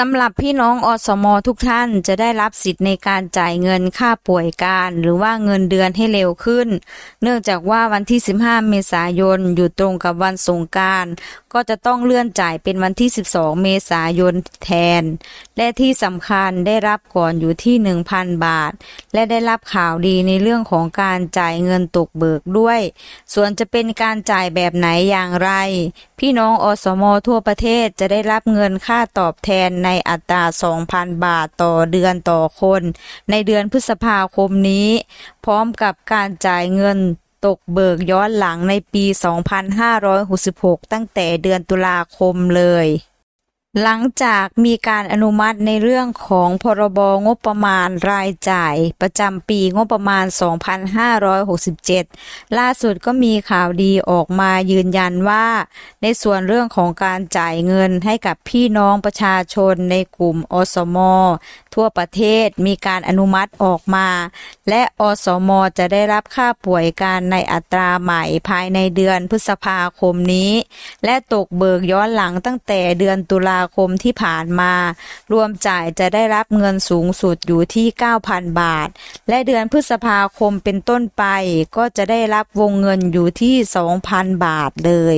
สำหรับพี่น้องอสมทุกท่านจะได้รับสิทธิ์ในการจ่ายเงินค่าป่วยการ หรือว่าเงินเดือนให้เร็วขึ้น เนื่องจากว่าวันที่ 15 เมษายนอยู่ตรงกับวันสงการ ก็จะต้องเลื่อนจ่ายเป็นวันที่ 12 เมษายนแทน และที่สำคัญได้รับก่อนอยู่ที่ 1,000 บาท และได้รับข่าวดีในเรื่องของการจ่ายเงินตกเบิกด้วย ส่วนจะเป็นการจ่ายแบบไหนอย่างไรพี่น้องอสมทั่วประเทศจะได้รับเงินค่าตอบแทนในอัตรา 2,000 บาทต่อเดือนต่อคน ในเดือนพฤษภาคมนี้ พร้อมกับการจ่ายเงินตกเบิกย้อนหลังในปี 2566 ตั้งแต่เดือนตุลาคมเลย หลังจากมีการอนุมัติในเรื่องของพรบงบประมาณรายจ่าย ประจำปีงบประมาณ 2567 ล่าสุดก็มีข่าวดีออกมายืนยันว่า ในส่วนเรื่องของการจ่ายเงินให้กับพี่น้องประชาชนในกลุ่มอสม ทั่วประเทศมีการอนุมัติออกมา และอสม จะได้รับค่าป่วยการในอัตราใหม่ภายในเดือนพฤษภาคมนี้ และตกเบิกย้อนหลังตั้งแต่เดือนตุลาคมที่ผ่านมา รวมจ่ายจะได้รับเงินสูงสุดอยู่ที่ 9,000 บาท และเดือนพฤษภาคมเป็นต้นไป ก็จะได้รับวงเงินอยู่ที่ 2,000 บาทเลย